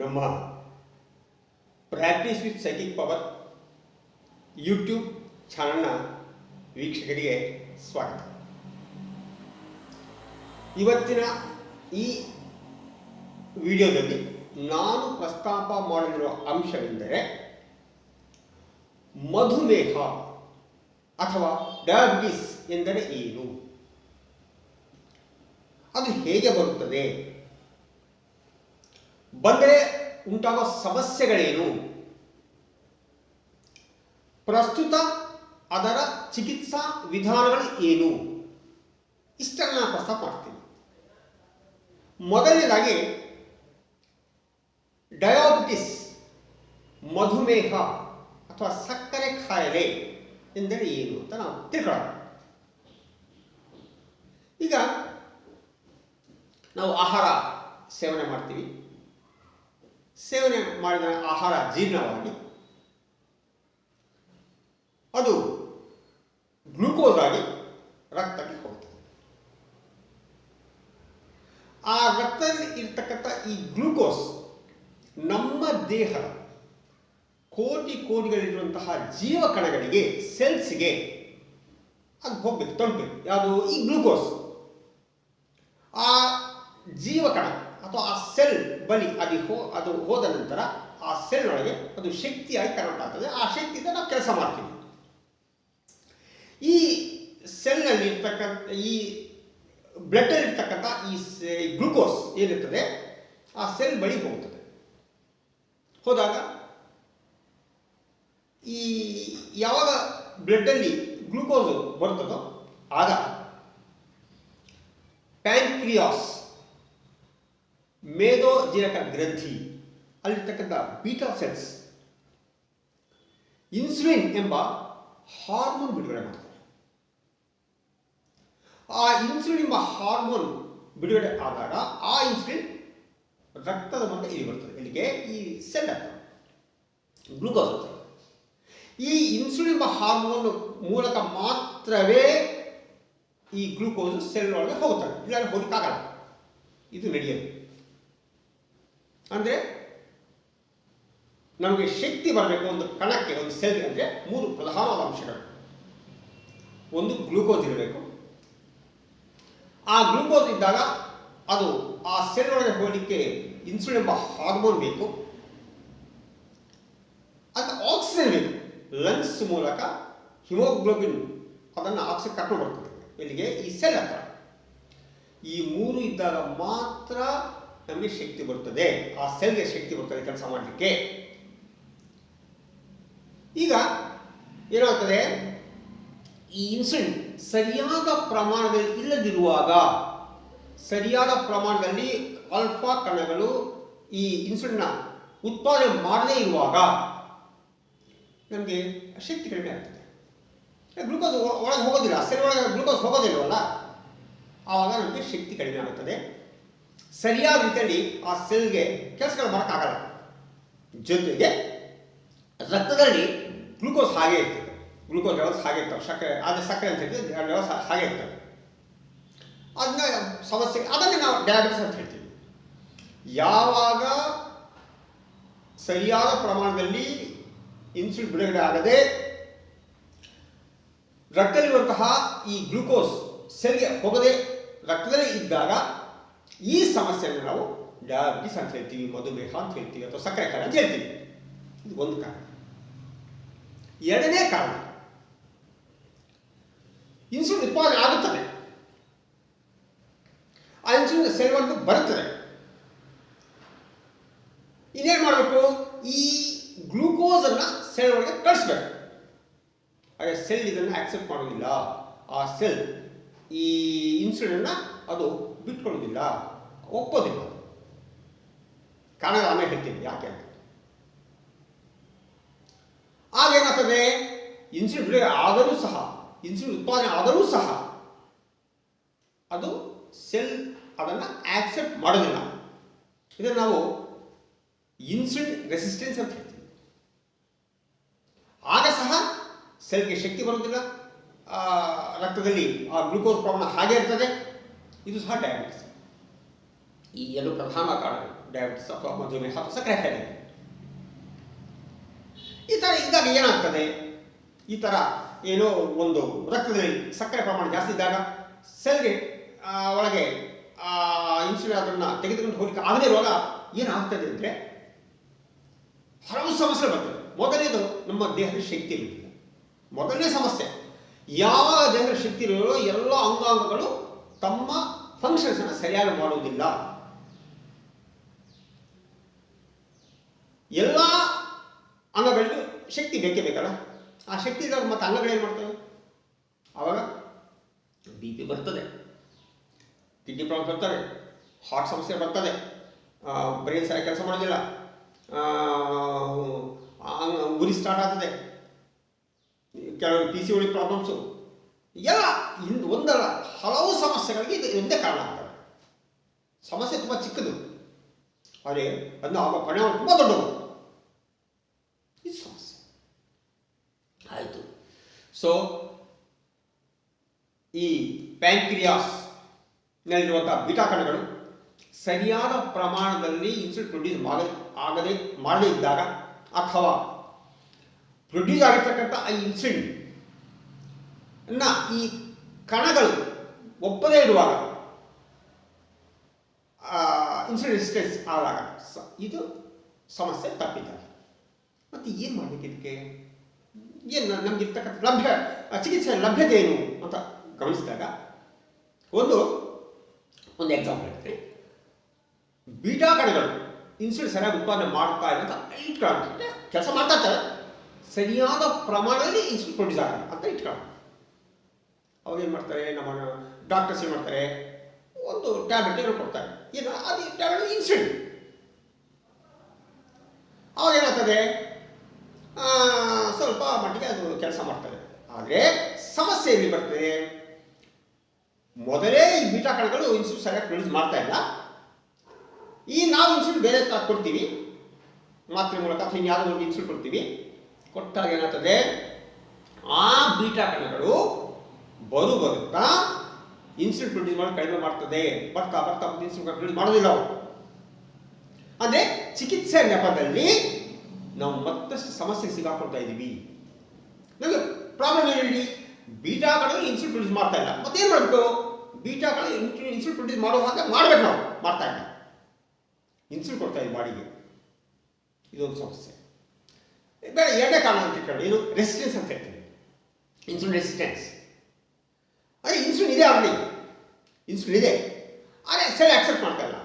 ನಮ್ಮ practice with psychic power YouTube ಚಾನಲ್ನ ವೀಕ್ಷಕರಿಗೆ ಸ್ವಾಗತ. ಇವತ್ತಿನ ಈ ವಿಡಿಯೋದಲ್ಲಿ ನಾನು ಪ್ರಸ್ತಾಪ ಮಾಡಲಿರುವ ಅಂಶವೆಂದರೆ ಮಧುಮೇಹ ಅಥವಾ ಡಯಾಬಿಟಿಸ್ ಎಂದರೆ ಏನು? ಅದು ಹೇಗೆ ಬರುತ್ತದೆ? ಬಂದರೆ ಉಂಟಾಗೋ ಸಮಸ್ಯೆಗಳೇನು? ಪ್ರಸ್ತುತ ಅದರ ಚಿಕಿತ್ಸಾ ವಿಧಾನಗಳು ಏನು ಇಷ್ಟನ್ನು ನಾನು ಪ್ರಸ್ತಾಪ ಮಾಡ್ತೀನಿ. ಮೊದಲನೇದಾಗಿ, ಡಯಾಬಿಟಿಸ್, ಮಧುಮೇಹ ಅಥವಾ ಸಕ್ಕರೆ ಕಾಯಿಲೆ ಎಂದರೆ ಏನು ಅಂತ ನಾವು ತಿಳ್ಕೊಳ್ಳೋಣ. ಈಗ ನಾವು ಆಹಾರ ಸೇವನೆ ಮಾಡ್ತೀವಿ. ಸೇವನೆ ಮಾಡಿದ ಆಹಾರ ಜೀರ್ಣವಾಗಿ. ಅದು ಗ್ಲೂಕೋಸ್ ಆಗಿ ರಕ್ತಕ್ಕೆ ಹೋಗ್ತದೆ. ಆ ರಕ್ತದಲ್ಲಿ ಇರ್ತಕ್ಕಂಥ ಈ ಗ್ಲೂಕೋಸ್ ನಮ್ಮ ದೇಹ ಕೋಟಿ ಕೋಟಿಗಳಿರುವಂತಹ ಜೀವಕಣಗಳಿಗೆ, ಸೆಲ್ಸ್ಗೆ ಅದು ಹೋಗ್ಬೇಕು, ತಲುಪಬೇಕು. ಯಾವುದು? ಈ ಗ್ಲೂಕೋಸ್. ಆ ಜೀವಕಣ ಅಥವಾ ಆ ಸೆಲ್ ಬಲಿ ಅದು ಹೋ, ಅದು ಹೋದ ನಂತರ ಆ ಸೆಲ್ ಒಳಗೆ ಅದು ಶಕ್ತಿಯಾಗಿ ಕನ್ವರ್ಟ್ ಆಗ್ತದೆ. ಆ ಶಕ್ತಿಯಿಂದ ನಾವು ಕೆಲಸ ಮಾಡ್ತೀವಿ. ಈ ಸೆಲ್ನಲ್ಲಿ ಇರ್ತಕ್ಕಂಥ, ಈ ಬ್ಲಡ್ಡಲ್ಲಿ ಇರ್ತಕ್ಕಂಥ ಈ ಗ್ಲುಕೋಸ್ ಏನಿರ್ತದೆ, ಆ ಸೆಲ್ ಬಳಿ ಹೋಗ್ತದೆ. ಹೋದಾಗ ಈ ಯಾವಾಗ ಬ್ಲಡ್ಡಲ್ಲಿ ಗ್ಲುಕೋಸ್ ಬರ್ತದೋ ಆಗ ಪ್ಯಾಂಕ್ರಿಯಾಸ್ ಮೇದೋಜೀರಕ ಗ್ರಂಥಿ. ಅಲ್ಲಿರ್ತಕ್ಕಂಥ ಬೀಟಾ ಸೆಲ್ಸ್ ಇನ್ಸುಲಿನ್ ಎಂಬ ಹಾರ್ಮೋನ್ ಬಿಡುಗಡೆ ಮಾಡ್ತಾರೆ ಆ ಇನ್ಸುಲಿನ್ ಎಂಬ ಹಾರ್ಮೋನ್ ಬಿಡುಗಡೆ ಆದಾಗ ಆ ಇನ್ಸುಲಿನ್ ರಕ್ತದ ಮೂಲಕ ಇಲ್ಲಿ ಬರ್ತದೆ. ಇಲ್ಲಿಗೆ ಈ ಸೆಲ್ ಗ್ಲೂಕೋಸ್ ಅಂತ ಈ ಇನ್ಸುಲಿನ್ ಎಂಬ ಹಾರ್ಮೋನ್ ಮೂಲಕ ಮಾತ್ರವೇ ಈ ಗ್ಲೂಕೋಸ್ ಸೆಲ್ ಒಳಗೆ ಹೋಗುತ್ತದೆ. ಇಲ್ಲಾಂದ್ರೆ ಹೋಗಕ್ಕಾಗಲ್ಲ. ಇದು ನಡೆಯೋದು ಅಂದರೆ ನಮಗೆ ಶಕ್ತಿ ಬರಬೇಕು ಒಂದು ಕಣಕ್ಕೆ, ಒಂದು ಸೆಲ್ಗೆ ಅಂದರೆ ಮೂರು ಪ್ರಧಾನವಾದ ಅಂಶಗಳು. ಒಂದು ಗ್ಲೂಕೋಸ್ ಇರಬೇಕು. ಆ ಗ್ಲೂಕೋಸ್ ಇದ್ದಾಗ ಅದು ಆ ಸೆಲ್ ಒಳಗೆ ಹೋಗಲಿಕ್ಕೆ ಇನ್ಸುಲಿನ್ ಎಂಬ ಹಾರ್ಮೋನ್ ಬೇಕು. ಅದು ಆಕ್ಸಿಜನ್ ಬೇಕು. ಲಂಗ್ಸ್ ಮೂಲಕ ಹಿಮೋಗ್ಲೋಬಿನ್ ಅದನ್ನು ಆಕ್ಸಿಜನ್ ಕರ್ಕೊಂಡು ಬರ್ತದೆ ಇಲ್ಲಿಗೆ ಈ ಸೆಲ್ ಹತ್ರ. ಈ ಮೂರು ಇದ್ದಾಗ ಮಾತ್ರ ನಮಗೆ ಶಕ್ತಿ ಬರ್ತದೆ, ಆ ಸೆಲ್ಗೆ ಶಕ್ತಿ ಬರ್ತದೆ ಕೆಲಸ ಮಾಡಲಿಕ್ಕೆ. ಈಗ ಏನಾಗ್ತದೆ? ಈ ಇನ್ಸುಲಿನ್ ಸರಿಯಾದ ಪ್ರಮಾಣದಲ್ಲಿ ಇಲ್ಲದಿರುವಾಗ, ಸರಿಯಾದ ಪ್ರಮಾಣದಲ್ಲಿ ಆಲ್ಫಾ ಕಣಗಳು ಈ ಇನ್ಸುಲಿನ್ನ ಉತ್ಪಾದನೆ ಮಾಡದೇ ಇರುವಾಗ ನಮಗೆ ಶಕ್ತಿ ಕಡಿಮೆ ಆಗ್ತದೆ. ಗ್ಲೂಕೋಸ್ ಒಳಗೆ ಹೋಗೋದಿಲ್ಲ ಸೆಲ್ ಒಳಗೆ ಗ್ಲೂಕೋಸ್ ಹೋಗೋದಿಲ್ವಲ್ಲ ಆವಾಗ ನಮಗೆ ಶಕ್ತಿ ಕಡಿಮೆ ಆಗುತ್ತದೆ. ಸರಿಯಾದ ರೀತಿಯಲ್ಲಿ ಆ ಸೆಲ್ಗೆ ಕೆಲಸಗಳು ಮಾಡೋಕ್ಕಾಗಲ್ಲ. ಜೊತೆಗೆ ರಕ್ತದಲ್ಲಿ ಗ್ಲೂಕೋಸ್ ಹಾಗೆ ಇರ್ತದೆ. ಗ್ಲೂಕೋಸ್ ಲೆವೆಲ್ಸ್ ಹಾಗೆ ಇರ್ತವೆ. ಸಕ್ಕರೆ, ಆದರೆ ಸಕ್ಕರೆ ಅಂತ ಹೇಳ್ತೀವಿ ಲೆವೆಲ್ಸ್ ಹಾಗೆ ಇರ್ತವೆ. ಅದನ್ನ ಸಮಸ್ಯೆ, ಅದನ್ನೇ ನಾವು ಡಯಾಬಿಟಿಸ್ ಅಂತ ಹೇಳ್ತೀವಿ. ಯಾವಾಗ ಸರಿಯಾದ ಪ್ರಮಾಣದಲ್ಲಿ ಇನ್ಸುಲಿನ್ ಬಿಡುಗಡೆ ಆಗದೆ ರಕ್ತದಲ್ಲಿರುವಂತಹ ಈ ಗ್ಲೂಕೋಸ್ ಸೆಲ್ಗೆ ಹೋಗದೆ ರಕ್ತದಲ್ಲಿ ಇದ್ದಾಗ ಈ ಸಮಸ್ಯೆಯನ್ನು ನಾವು ಡಯಾಬಿಟಿಸ್ ಅಂತ ಹೇಳ್ತೀವಿ ಮಧುಮೇಹ ಅಂತ ಹೇಳ್ತೀವಿ, ಅಥವಾ ಸಕ್ಕರೆ ಕಾಯಿಲೆ ಅಂತ ಹೇಳ್ತೀವಿ. ಇದು ಒಂದು ಕಾರಣ. ಎರಡನೇ ಕಾರಣ ಇನ್ಸುಲಿನ್ ಉತ್ಪಾದನೆ ಆಗುತ್ತದೆ. ಆ ಇನ್ಸುಲಿನ್ ಸೆಲ್ ಒಳಗೆ ಬರುತ್ತದೆ. ಇನ್ನೇನು ಮಾಡಬೇಕು? ಈ ಗ್ಲೂಕೋಸ್ ಅನ್ನ ಸೆಲ್ ಒಳಗೆ ಕಳಿಸ್ಬೇಕು. ಹಾಗೆ ಸೆಲ್ ಇದನ್ನು ಆಕ್ಸೆಪ್ಟ್ ಮಾಡೋದಿಲ್ಲ ಆ ಸೆಲ್ ಈ ಇನ್ಸುಲಿನ್ ಅದು ಬಿಟ್ಕೊಳ್ಳೋದಿಲ್ಲ, ಒಪ್ಪೋದಿಲ್ಲ. ಕಾರಣ ಆಮೇಲೆ ಹೇಳ್ತೀನಿ, ಯಾಕೆ ಅಂತ. ಆಗೇನಾಗ್ತದೆ ಇನ್ಸುಲಿನ್ ಆದರೂ ಸಹ ಇನ್ಸುಲಿನ್ ಉತ್ಪಾದನೆ ಆದರೂ ಸಹ ಅದು ಸೆಲ್ ಅದನ್ನು ಆಕ್ಸೆಪ್ಟ್ ಮಾಡೋದಿಲ್ಲ. ಇದನ್ನು ನಾವು ಇನ್ಸುಲಿನ್ ರೆಸಿಸ್ಟೆನ್ಸ್ ಅಂತ ಹೇಳ್ತೀವಿ. ಆಗ ಸಹ ಸೆಲ್ಗೆ ಶಕ್ತಿ ಬರೋದಿಲ್ಲ ರಕ್ತದಲ್ಲಿ ಆ ಗ್ಲೂಕೋಸ್ ಪ್ರಮಾಣ ಹಾಗೆ ಇರ್ತದೆ, ಇದು ಸಹ ಡಯಾಬಿಟಿಸ್ ಈ ಎರಡು ಪ್ರಧಾನ ಕಾರಣಗಳು ಡಯಾಬಿಟಿಸ್ ಅಥವಾ ಮಧುಮೇಹ ಅಥವಾ ಸಕ್ಕರೆ ಕಾಯಿಲೆ ಈ ಥರ ಇದ್ದಾಗ ಏನಾಗ್ತದೆ? ಈ ಥರ ಏನೋ ಒಂದು ರಕ್ತದಲ್ಲಿ ಸಕ್ಕರೆ ಪ್ರಮಾಣ ಜಾಸ್ತಿ ಇದ್ದಾಗ ಸೆಲ್ಗೆ ಒಳಗೆ ಇನ್ಸುಲಿನ್ ಅದನ್ನು ತೆಗೆದುಕೊಂಡು ಹೋಗಲಿಕ್ಕೆ ಆಗದೇ ಇರುವಾಗ ಏನಾಗ್ತದೆ ಅಂದರೆ ಹಲವು ಸಮಸ್ಯೆ ಬರ್ತದೆ. ಮೊದಲನೇದು ನಮ್ಮ ದೇಹದ ಶಕ್ತಿ ಮೊದಲನೇ ಸಮಸ್ಯೆ ಯಾವ ದೇಹದ ಶಕ್ತಿ ಇರೋ ಎಲ್ಲ ಅಂಗಾಂಗಗಳು ತಮ್ಮ ಫಂಕ್ಷನ್ಸ್ ಅನ್ನು ಸರಿಯಾಗಿ ಮಾಡುವುದಿಲ್ಲ ಎಲ್ಲ ಅಂಗಗಳಿಗೂ ಶಕ್ತಿ ಬೇಕೇ ಬೇಕಲ್ಲ ಆ ಶಕ್ತಿ ಇದ್ದಾಗ ಮತ್ತೆ ಅಂಗಗಳು ಏನು ಮಾಡ್ತವೆ ಆವಾಗ ಬಿ ಪಿ ಬರ್ತದೆ ಕಿಡ್ನಿ ಪ್ರಾಬ್ಲಮ್ ಬರ್ತದೆ ಹಾರ್ಟ್ ಸಮಸ್ಯೆ ಬರ್ತದೆ ಬ್ರೈನ್ ಸರಿಯಾಗಿ ಕೆಲಸ ಮಾಡೋದಿಲ್ಲ ಉರಿ ಸ್ಟಾರ್ಟ್ ಆಗ್ತದೆ ಕೆಲವು ಪಿ ಸಿ ಒಳಗೆ ಪ್ರಾಬ್ಲಮ್ಸು ಎಲ್ಲ ಇಂದು ಒಂದಲ್ಲ, ಹಲವು ಸಮಸ್ಯೆಗಳಿಗೆ ಇದು ಒಂದೇ ಕಾರಣ ಆಗ್ತವೆ ಸಮಸ್ಯೆ ತುಂಬ ಚಿಕ್ಕದು. ಆದರೆ ಅದನ್ನು ಆಗುವ ಪರಿಣಾಮ ತುಂಬ ದೊಡ್ಡದು. ಇದು ಸಮಸ್ಯೆ. ಆಯಿತು. ಸೊ ಈ ಪ್ಯಾಂಕ್ರಿಯಾಸ್ ನಲ್ಲಿರುವಂಥ ಬೀಟಾ ಕಣಗಳು ಸರಿಯಾದ ಪ್ರಮಾಣದಲ್ಲಿ ಇನ್ಸುಲಿನ್ ಪ್ರೊಡ್ಯೂಸ್ ಆಗದೆ ಮಾಡದೇ ಇದ್ದಾಗ ಅಥವಾ ಪ್ರೊಡ್ಯೂಸ್ ಆಗಿರ್ತಕ್ಕಂಥ ಆ ಇನ್ಸಿಡೆಂಟ್ ಈ ಕಣಗಳು ಒಪ್ಪದೇ ಇರುವಾಗ ಇನ್ಸುಲಿನ್ ರೆಸಿಸ್ಟೆನ್ಸ್ ಆದಾಗ ಇದು ಸಮಸ್ಯೆ ತಪ್ಪಿದ್ದಾರೆ ಮತ್ತು ಏನು ಮಾಡಬೇಕು ಇದಕ್ಕೆ? ಏನು ನಮಗಿರ್ತಕ್ಕಂಥ ಲಭ್ಯ, ಚಿಕಿತ್ಸೆ ಲಭ್ಯತೆ ಏನು ಅಂತ ಗಮನಿಸಿದಾಗ, ಒಂದು ಒಂದು ಎಕ್ಸಾಂಪಲ್ ಹೇಳ್ತೀನಿ. ಬೀಟಾ ಕಣಗಳು ಇನ್ಸುಲಿನ್ ಸರಿಯಾಗಿ ಉತ್ಪಾದನೆ ಮಾಡ್ತಾ ಇರೋಂಥ ಐಟ್ ಕಣ ಕೆಲಸ ಮಾಡ್ತಾ ಇರ್ತಾರೆ ಸರಿಯಾದ ಪ್ರಮಾಣದಲ್ಲಿ ಇನ್ಸುಲಿನ್ ಪ್ರೊಡ್ಯೂಸ್ ಆಗಲ್ಲ ಅಂತ ಇಟ್ಕೊಳ್ಳೋಣ. ಅವಾಗ ಏನು ಮಾಡ್ತಾರೆ ನಮ್ಮ ಡಾಕ್ಟರ್ಸ್ ಏನು ಮಾಡ್ತಾರೆ ಒಂದು ಟ್ಯಾಬ್ಲೆಟ್ ಏನೋ ಕೊಡ್ತಾರೆ. ಏನು ಅದು ಟ್ಯಾಬ್ಲೆಟ್ ಇನ್ಸುಲಿನ್ ಅವಾಗ ಏನಾಗ್ತದೆ? ಆ, ಸ್ವಲ್ಪ ಮಟ್ಟಿಗೆ ಅದು ಕೆಲಸ ಮಾಡ್ತದೆ. ಆದರೆ ಸಮಸ್ಯೆ ಎಲ್ಲಿ ಬರ್ತದೆ? ಮೊದಲೇ ಈ ಬೀಟಾ ಕಣಗಳು ಇನ್ಸುಲಿನ್ ಸರಿಯಾಗಿ ಪ್ರೊಡ್ಯೂಸ್ ಮಾಡ್ತಾ ಇಲ್ಲ. ಈ ನಾವು ಇನ್ಸುಲಿನ್ ಬೇರೆ ಕೊಡ್ತೀವಿ. ಮಾತ್ರೆ ಮೂಲಕ ಅಥವಾ ಇನ್ಯಾವುದೋ ಒಂದು ಇನ್ಸುಲಿನ್ ಕೊಡ್ತೀವಿ. ಕೊಟ್ಟಾಗ ಏನಾಗ್ತದೆ ಆ ಬೀಟಾ ಕಣಗಳು ಬರು ಬರುತ್ತಾ ಇನ್ಸುಲಿನ್ ಪ್ರೊಡ್ಯೂಸ್ ಮಾಡಿ ಕಡಿಮೆ ಮಾಡ್ತದೆ. ಬರ್ತಾ ಬರ್ತಾ ಇನ್ಸುಲಿನ್ ಪ್ರೊಡ್ಯೂಸ್ ಮಾಡೋದಿಲ್ಲ ಅವರು. ಅಂದ್ರೆ ಚಿಕಿತ್ಸೆ ನೆಪದಲ್ಲಿ ನಾವು ಮತ್ತಷ್ಟು ಸಮಸ್ಯೆ ಸಿಗಾಕೊಳ್ತಾ ಇದ್ದೀವಿ. ನಮಗೆ ಪ್ರಾಬ್ಲಮ್ ಹೇಳಿ? ಕಣಗಳು ಇನ್ಸುಲಿನ್ ಪ್ರೊಡ್ಯೂಸ್ ಮಾಡ್ತಾ ಇಲ್ಲ. ಮತ್ತೇನು ಮಾಡಬೇಕು? ಬೀಟಾಗಳು ಇನ್ಸುಲಿನ್ ಪ್ರೊಡ್ಯೂಸ್ ಮಾಡೋ ಹಾಗೆ ಮಾಡ್ಬೇಕು ನಾವು. ಮಾಡ್ತಾ ಇಲ್ಲ. ಇನ್ಸುಲಿನ್ ಕೊಡ್ತಾ ಇದ್ದೀವಿ ಬಾಡಿಗೆ. ಇದೊಂದು ಸಮಸ್ಯೆ. ಬೇರೆ ಎರಡನೇ ಕಾರಣ ಅಂತ ಇಟ್ಕೊಂಡು ಏನು ರೆಸಿಸ್ಟೆನ್ಸ್ ಅಂತ ಹೇಳ್ತೀವಿ ಇನ್ಸುಲಿನ್ ರೆಸಿಸ್ಟೆನ್ಸ್ ಅದೇ ಇನ್ಸುಲಿನ್ ಇದೆ ಆಗಲಿ ಇನ್ಸುಲಿನ್ ಇದೆ. ಆದರೆ ಸರಿ ಆಕ್ಸೆಪ್ಟ್ ಮಾಡ್ತಾ ಇಲ್ಲ.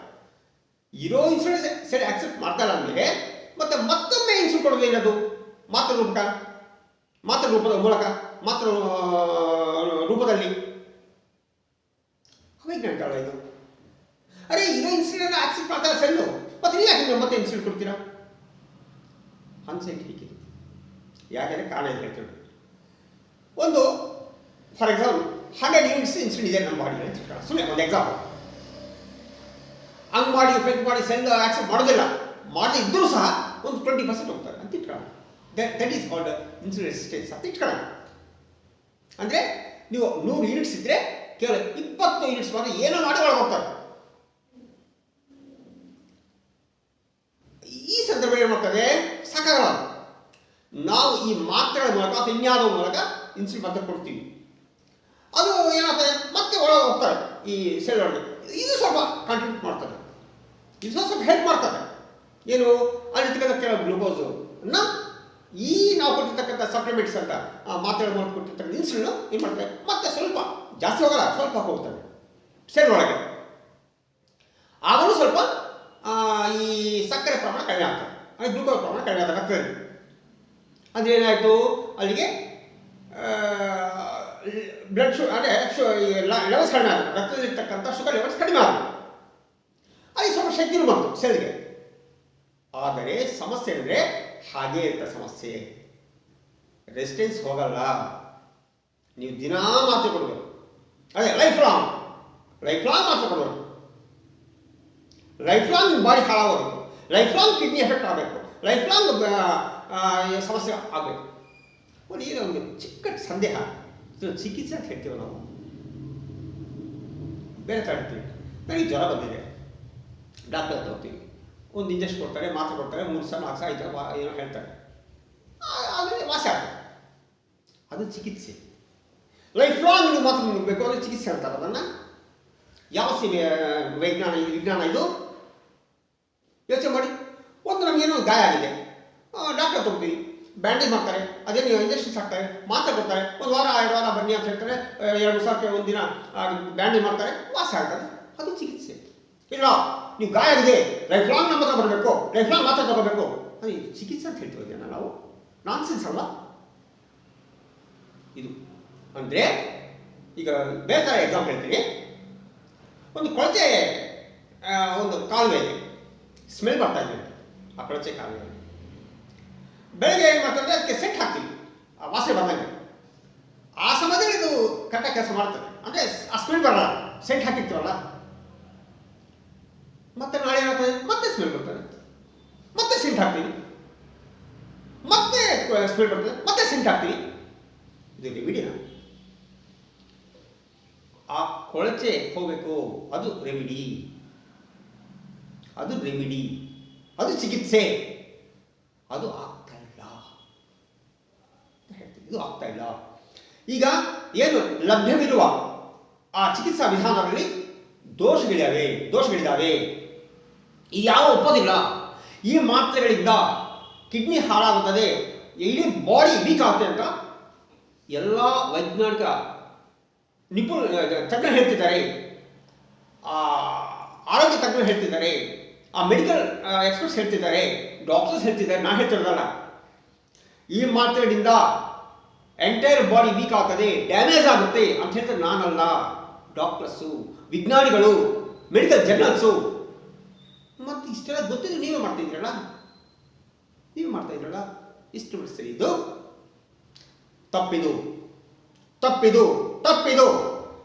ಇರೋ ಇನ್ಸುಲಿನ್ ಸರಿ ಆಕ್ಸೆಪ್ಟ್ ಮಾಡ್ತಾ ಇಲ್ಲ ಅಂದಮೇಲೆ ಮತ್ತೆ ಮತ್ತೊಮ್ಮೆ ಇನ್ಸುಲಿನ್ ಕೊಡೋದು ಏನದು? ಮಾತ್ರ ರೂಪಕ ಮಾತ್ರ ರೂಪದ ಮೂಲಕ ಮಾತ್ರ ರೂಪದಲ್ಲಿ ಹೇಳ್ತಾಳೆ ಇದು? ಅರೆ ಇರೋ ಇನ್ಸುಲಿನ್ ಆಕ್ಸೆಪ್ಟ್ ಮಾಡ್ತಾರೆ ಸೆಲ್ಲು ಮತ್ತೆ ನೀವು ಯಾಕೆ ಮತ್ತೆ ಇನ್ಸುಲಿನ್ ಕೊಡ್ತೀರಾ? ಅನ್ಸೈಂಟಿಫಿಕ್ ಯಾಕೆಂದರೆ ಕಾರಣ ಇದೆ ಹೇಳ್ತೀನಿ ಒಂದು for example hundred units incident ಇದೆ ನಮ್ಮ ಬಾಡಿ ಅಂತ ಇಟ್ಕೊಳ್ಳೋಣ. ಸುಮ್ಮನೆ ಒಂದು ಎಕ್ಸಾಂಪಲ್ ಹಂಗೆ ಮಾಡಿ ಫೆಕ್ ಮಾಡಿ ಸೆಲ್ ಆಕ್ಸೆಪ್ಟ್ ಮಾಡೋದಿಲ್ಲ. ಮಾಡಿ ಇದ್ದರೂ ಸಹ ಒಂದು ಟ್ವೆಂಟಿ ಪರ್ಸೆಂಟ್ ಹೋಗ್ತಾರೆ ಅಂತ ಇಟ್ಕೊಳ್ಳೋಣ. That is called incident resistance ಅಂತ ಇಟ್ಕೊಳ್ಳೋಣ. ಅಂದರೆ ನೀವು ನೂರು ಯೂನಿಟ್ಸ್ ಇದ್ದರೆ ಕೇವಲ ಇಪ್ಪತ್ತು ಯೂನಿಟ್ಸ್ ಮಾತ್ರ ಏನೋ ಮಾಡಿ ಒಳಗೆ ಹೋಗ್ತಾರೆ. ಈ ಸಂದರ್ಭ ಏನು ಮಾಡ್ತದೆ ಸಾಕಾಗಲ್ಲ. ನಾವು ಈ ಮಾತ್ರೆಗಳ ಮೂಲಕ, ಅಥವಾ ಮೂಲಕ ಇನ್ಸುಲಿನ್ ಮತ್ತೆ ಕೊಡ್ತೀವಿ ಅದು ಏನಾಗ್ತದೆ? ಮತ್ತೆ ಒಳಗೆ ಹೋಗ್ತಾರೆ ಈ ಸೆಲ್ ಒಳಗೆ ಇದು ಸ್ವಲ್ಪ ಕಾಂಟ್ರಿಬ್ಯೂಟ್ ಮಾಡ್ತಾರೆ ಇದು ಸ್ವಲ್ಪ ಹೆಲ್ಪ್ ಮಾಡ್ತಾರೆ ಏನು? ಅಲ್ಲಿರ್ತಕ್ಕಂಥ ಕೆಲವು ಗ್ಲೂಕೋಸು ಈ ನಾವು ಕೊಟ್ಟಿರ್ತಕ್ಕಂಥ ಸಪ್ಲಿಮೆಂಟ್ಸ್ ಅಂತ ಮಾತ್ರೆಗಳ ಮೂಲಕ ಕೊಟ್ಟಿರ್ತಕ್ಕಂಥ ಇನ್ಸುಲಿನ್ ಏನು ಮಾಡ್ತಾರೆ ಮತ್ತೆ ಸ್ವಲ್ಪ ಜಾಸ್ತಿ ಹೋಗಲ್ಲ, ಸ್ವಲ್ಪ ಹೋಗ್ತಾರೆ ಸೆಲ್ ಒಳಗೆ. ಆಗಲೂ ಸ್ವಲ್ಪ ಈ ಸಕ್ಕರೆ ಪ್ರಮಾಣ ಕಡಿಮೆ ಆಗ್ತದೆ. ಅಂದರೆ ಗ್ಲೂಕೋಸ್ ಪ್ರಮಾಣ ಕಡಿಮೆ ಆಗ್ತದೆ ಸರಿ ಅಂದ್ರೆ ಏನಾಯಿತು? ಅಲ್ಲಿಗೆ ಬ್ಲಡ್ ಶುಗರ್ ಅಂದರೆ ಶು ಲೆವೆಲ್ಸ್ ಕಡಿಮೆ ಆಗುತ್ತೆ ರಕ್ತದಲ್ಲಿರ್ತಕ್ಕಂಥ ಶುಗರ್ ಲೆವೆಲ್ಸ್ ಕಡಿಮೆ ಆಗುತ್ತೆ ಅಲ್ಲಿ ಸ್ವಲ್ಪ ಶಕ್ತಿನೂ ಬಂತು ಸೆಲ್ಗೆ ಆದರೆ ಸಮಸ್ಯೆ ಅಂದರೆ ಹಾಗೇ ಇರ್ತದೆ ಸಮಸ್ಯೆ. ರೆಸಿಸ್ಟೆನ್ಸ್ ಹೋಗಲ್ಲ. ನೀವು ದಿನಾ ಮಾತ್ರೆ ಕೊಡಬೇಕು. ಅದೇ ಲೈಫ್ ಲಾಂಗ್ ಲೈಫ್ ಲಾಂಗ್ ಮಾತ್ರೆ ಕೊಡಬೇಕು. ಲೈಫ್ ಲಾಂಗ್ ಬಾಡಿ ಹಾಳಾಗಬೇಕು ಲೈಫ್ ಲಾಂಗ್ ಕಿಡ್ನಿ ಎಫೆಕ್ಟ್ ಆಗಬೇಕು ಲೈಫ್ ಲಾಂಗ್ ಸಮಸ್ಯೆ ಆಗಬೇಕು. ಒಂದು ಈಗ ಒಂದು ಚಿಕ್ಕ ಸಂದೇಹ. ಚಿಕಿತ್ಸೆ ಅಂತ ಹೇಳ್ತೀವಿ ನಾವು. ಬೇರೆ ತಾಡ್ತೀವಿ ನನಗೆ ಜ್ವರ ಬಂದಿದೆ. ಡಾಕ್ಟರ್ ಹತ್ರ ಹೋಗ್ತೀವಿ. ಒಂದು ಇಂಜೆಕ್ಷನ್ ಕೊಡ್ತಾರೆ, ಮಾತ್ರೆ ಕೊಡ್ತಾರೆ, ಮೂರು ಸಲ, ನಾಲ್ಕು ಸಲ, ಐದು ಏನೋ ಹೇಳ್ತಾರೆ. ಆದರೆ ವಾಸಿ ಆಗ್ತದೆ ಅದು ಚಿಕಿತ್ಸೆ. ಲೈಫ್ ಲಾಂಗ್ ನೀವು ಮಾತ್ರ ನುಗ್ಗಬೇಕು ಅಂದರೆ ಚಿಕಿತ್ಸೆ ಅಂತಾರೆ ಅದನ್ನು? ಯಾವ ಸಿ ವಿಜ್ಞಾನ ವಿಜ್ಞಾನ ಇದು? ಯೋಚನೆ ಮಾಡಿ. ಒಂದು ನಮಗೇನೋ ಗಾಯ ಆಗಿದೆ. ಡಾಕ್ಟರ್ ತಗೋತೀವಿ ಬ್ಯಾಂಡೇಜ್ ಮಾಡ್ತಾರೆ. ಅದೇನು ಇಂಜೆಕ್ಷನ್ಸ್ ಹಾಕ್ತಾರೆ. ಮಾತ್ರೆ ಕೊಡ್ತಾರೆ. ಒಂದು ವಾರ, ಎರಡು ವಾರ ಬನ್ನಿ ಅಂತ ಹೇಳ್ತಾರೆ. ಎರಡು ದಿವಸಕ್ಕೆ ಒಂದು ದಿನ ಬ್ಯಾಂಡೇಜ್ ಮಾಡ್ತಾರೆ. ವಾಸ ಆಗ್ತದೆ. ಅದು ಚಿಕಿತ್ಸೆ. ಇಲ್ಲ, ನೀವು ಗಾಯ ಆಗಿದೆ. ಲೈಫ್ ಲಾಂಗ್ ನಮ್ಮ ಹತ್ರ ಬರಬೇಕು. ಲೈಫ್ ಲಾಂಗ್ ಮಾತ್ರ ತಗೋಬೇಕು. ಅದು, ಚಿಕಿತ್ಸೆ ಅಂತ ಹೇಳ್ತಿರೋದೇನ ನಾವು? ನಾನ್ಸೆನ್ಸ್ ಅಲ್ಲ ಇದು. ಅಂದರೆ, ಈಗ ಬೇರೆ ಥರ ಎಕ್ಸಾಂಪಲ್ ಹೇಳ್ತೀನಿ. ಒಂದು ಕೊಳತೆ ಒಂದು ಕಾಲುವೆ ಇದೆ. ಸ್ಮೆಲ್ ಬರ್ತಾ ಇದೆ ಆ ಕೊಳಚೆ ಕಾಲುವೆ ಬೆಳಗ್ಗೆ ಏನು ಮಾಡ್ತಾರೆ ಅದಕ್ಕೆ ಸೆಟ್ ಹಾಕ್ತೀವಿ ಆ ವಾಸನೆ ಬಂದಂಗೆ. ಆ ಸಮಯದಲ್ಲಿ ಇದು ಕರೆಕ್ಟಾಗಿ ಕೆಲಸ ಮಾಡ್ತದೆ ಅಂದರೆ ಆ ಸ್ಮೆಲ್ ಬರಲ್ಲ. ಸೆಂಟ್ ಹಾಕಿರ್ತೀವಲ್ಲ. ಮತ್ತೆ ನಾಳೆ ಏನಾಗ್ತದೆ ಮತ್ತೆ ಸ್ಮೆಲ್ ಬರ್ತದೆ ಮತ್ತೆ ಸಿಂಟ್ ಹಾಕ್ತೀವಿ ಮತ್ತೆ ಸ್ಮೆಲ್ ಬರ್ತದೆ ಮತ್ತೆ ಸಿಂಟ್ ಹಾಕ್ತೀವಿ ಇದು ರೆಮಿಡಿನ ಆ ಕೊಳಚೆ ಹೋಗಬೇಕು. ಅದು ರೆಮಿಡಿ ಅದು ರೆಮಿಡಿ, ಅದು ಚಿಕಿತ್ಸೆ, ಅದು ಆಗ್ತಾ ಇಲ್ಲ. ಇದು ಆಗ್ತಾ ಇಲ್ಲ. ಈಗ ಏನು ಲಭ್ಯವಿರುವ ಆ ಚಿಕಿತ್ಸಾ ವಿಧಾನಗಳಲ್ಲಿ ದೋಷಗಳಿದ್ದಾವೆ ದೋಷಗಳಿದ್ದಾವೆ. ಈ ಯಾವ ಒಪ್ಪೋದಿಲ್ಲ ಈ ಮಾತ್ರೆಗಳಿಂದ ಕಿಡ್ನಿ ಹಾಳಾಗುತ್ತದೆ ಇಡೀ ಬಾಡಿ ವೀಕ್ ಆಗುತ್ತೆ ಅಂತ ಎಲ್ಲ ವೈಜ್ಞಾನಿಕ ನಿಪುಣ ತಜ್ಞರು ಹೇಳ್ತಿದ್ದಾರೆ. ಆರೋಗ್ಯ ತಜ್ಞರು ಹೇಳ್ತಿದ್ದಾರೆ. ಆ ಮೆಡಿಕಲ್ ಎಕ್ಸ್ಪರ್ಟ್ಸ್ ಹೇಳ್ತಿದ್ದಾರೆ ಡಾಕ್ಟರ್ಸ್ ಹೇಳ್ತಿದ್ದಾರೆ ನಾ ಹೇಳ್ತಿರೋದಲ್ಲ ಈ ಮಾತ್ರೆಯಿಂದ ಎಂಟೈರ್ ಬಾಡಿ ವೀಕ್ ಆಗ್ತದೆ ಡ್ಯಾಮೇಜ್ ಆಗುತ್ತೆ ಅಂತ ಹೇಳ್ತಾರೆ ನಾನಲ್ಲ. ಡಾಕ್ಟರ್ಸು ವಿಜ್ಞಾನಿಗಳು ಮೆಡಿಕಲ್ ಜರ್ನಲ್ಸು ಮತ್ತು ಇಷ್ಟೆಲ್ಲ ಗೊತ್ತಿದ್ದು ನೀವೇ ಮಾಡ್ತಿದ್ದೀರಲ್ಲ ನೀವೇ ಮಾಡ್ತಾ ಇದ್ರಲ್ಲ ಇಷ್ಟು ಬಿಡಿಸ್ತೀರಿ ಇದು ತಪ್ಪಿದು. ತಪ್ಪಿದು. ತಪ್ಪಿದು.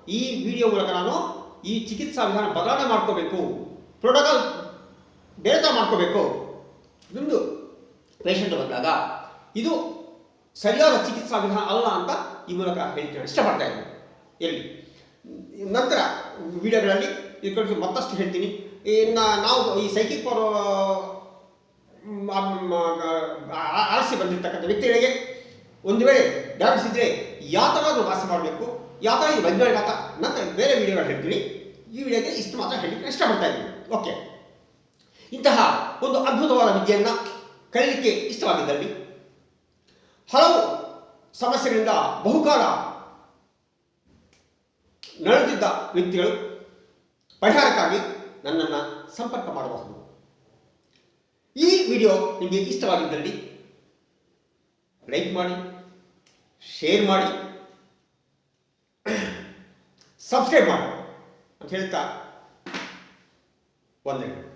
ಈ ವಿಡಿಯೋ ಮೂಲಕ ನಾನು ಈ ಚಿಕಿತ್ಸಾ ವಿಧಾನ ಬದಲಾವಣೆ ಮಾಡ್ಕೋಬೇಕು. ಪ್ರೋಟೋಕಾಲ್ ಬೇರೆ ಮಾಡ್ಕೋಬೇಕು. ನಿಮ್ಮದು ಪೇಷಂಟ್ ಬಂದಾಗ ಇದು ಸರಿಯಾದ ಚಿಕಿತ್ಸಾ ವಿಧಾನ ಅಲ್ಲ ಅಂತ ಈ ಮೂಲಕ ಹೇಳ್ತೇನೆ ಇಷ್ಟಪಡ್ತಾ ಇದ್ದೀನಿ. ಎಲ್ಲಿ ನಂತರ ವಿಡಿಯೋಗಳಲ್ಲಿ ಇದ್ರ ಮತ್ತಷ್ಟು ಹೇಳ್ತೀನಿ. ಇನ್ನು ನಾವು ಈ ಸೈಕಿಕ್ ಪವರ್ ಆರಿಸಿ ಬಂದಿರ್ತಕ್ಕಂಥ ವ್ಯಕ್ತಿಗಳಿಗೆ ಒಂದು ವೇಳೆ ಡಯಾಬಿಟಿಸ್ ಇದ್ದರೆ ಯಾವ ಥರ ವಾಸಿ ಮಾಡಬೇಕು. ಯಾವ ಈ ವೈಜ್ಞಾನಿಕ ನಂತರ ಬೇರೆ ವಿಡಿಯೋಗಳು ಹೇಳ್ತೀನಿ. ಈ ವಿಡಿಯೋಗೆ ಇಷ್ಟು ಮಾತ್ರ ಹೇಳಿ ಇಷ್ಟಪಡ್ತಾ ಇದ್ದೀನಿ. ಓಕೆ ಇಂತಹ ಒಂದು ಅದ್ಭುತವಾದ ವಿದ್ಯೆಯನ್ನು ಕಲಿಯಲಿಕ್ಕೆ ಇಷ್ಟವಾಗಿದ್ದಲ್ಲಿ ಹಲವು ಸಮಸ್ಯೆಗಳಿಂದ ಬಹುಕಾಲ ನಡೆದಿದ್ದ ವ್ಯಕ್ತಿಗಳು ಪರಿಹಾರಕ್ಕಾಗಿ ನನ್ನನ್ನು ಸಂಪರ್ಕ ಮಾಡಬಹುದು. ಈ ವಿಡಿಯೋ ನಿಮಗೆ ಇಷ್ಟವಾಗಿದ್ದಲ್ಲಿ ಲೈಕ್ ಮಾಡಿ, ಶೇರ್ ಮಾಡಿ, ಸಬ್ಸ್ಕ್ರೈಬ್ ಮಾಡಿ ಅಂತ ಹೇಳ್ತಾ ವಂದನೆಗಳು